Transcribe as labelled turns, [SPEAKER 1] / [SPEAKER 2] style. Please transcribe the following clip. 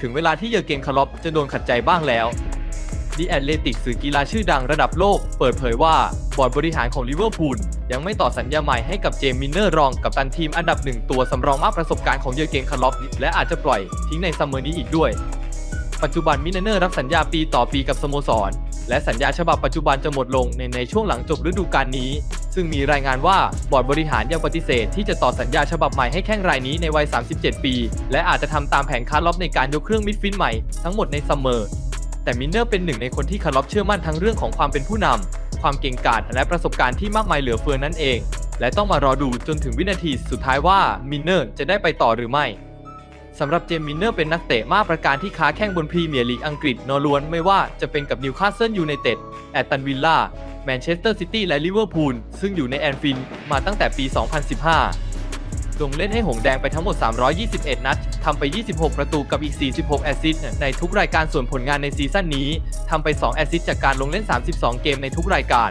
[SPEAKER 1] ถึงเวลาที่เยอร์เกนคาร์ลอปจะโดนขัดใจบ้างแล้วดีแอตเลติกสื่อกีฬาชื่อดังระดับโลก เปิดเผยว่าบอร์ดบริหารของลิเวอร์พูลยังไม่ต่อสัญญาใหม่ให้กับเจมมินเนอร์รองกับตันทีมอันดับหนึ่งตัวสำรองมากประสบการณ์ของเยอร์เกนคาร์ลอปและอาจจะปล่อยทิ้งในซัมเมอร์นี้อีกด้วย ปัจจุบันมินเนอร์รับสัญญาปีต่อปีกับสโมสร และสัญญาฉบับปัจจุบันจะหมดลงในในช่วงหลังจบฤดูกาลนี้ ซึ่งมีรายงานว่าบอร์ดบริหารยังปฏิเสธ ที่จะต่อสัญญาฉบับใหม่ให้แข้งรายนี้ในวัย 37 ปี และอาจจะทำตามแผนคาร์ลอปในการยกเครื่องมิดฟิลด์ใหม่ทั้งหมดในซัมเมอร์ แต่มินเนอร์เป็นหนึ่งในคนที่คาร์ลอปเชื่อมั่นทั้งเรื่องของความเป็นผู้นำความเก่งกาจและประสบการณ์ที่มากมายเหลือเฟือนั่นเอง และต้องมารอดูจนถึงวินาทีสุดท้ายว่ามินเนอร์จะได้ไปต่อหรือไม่สำหรับเจมส์มินเนอร์เป็นนักเตะมากประการที่ค้าแข้งบนพรีเมียร์ลีกอังกฤษนอล้วนไม่ว่าจะเป็นกับนิวคาสเซิลยูไนเต็ดแอตตันวิลล่า แมนเชสเตอร์ซิตี้และลิเวอร์พูลซึ่งอยู่ในแอนฟิลด์มาตั้งแต่ปี 2015 ลงเล่นให้หงแดงไปทั้งหมด 321 นัด ทำไป 26 ประตูกับอีก 46 แอสซิสต์ในทุกรายการส่วนผลงานในซีซั่นนี้ ทำไป 2 แอสซิสต์จากการลงเล่น 32 เกมในทุกรายการ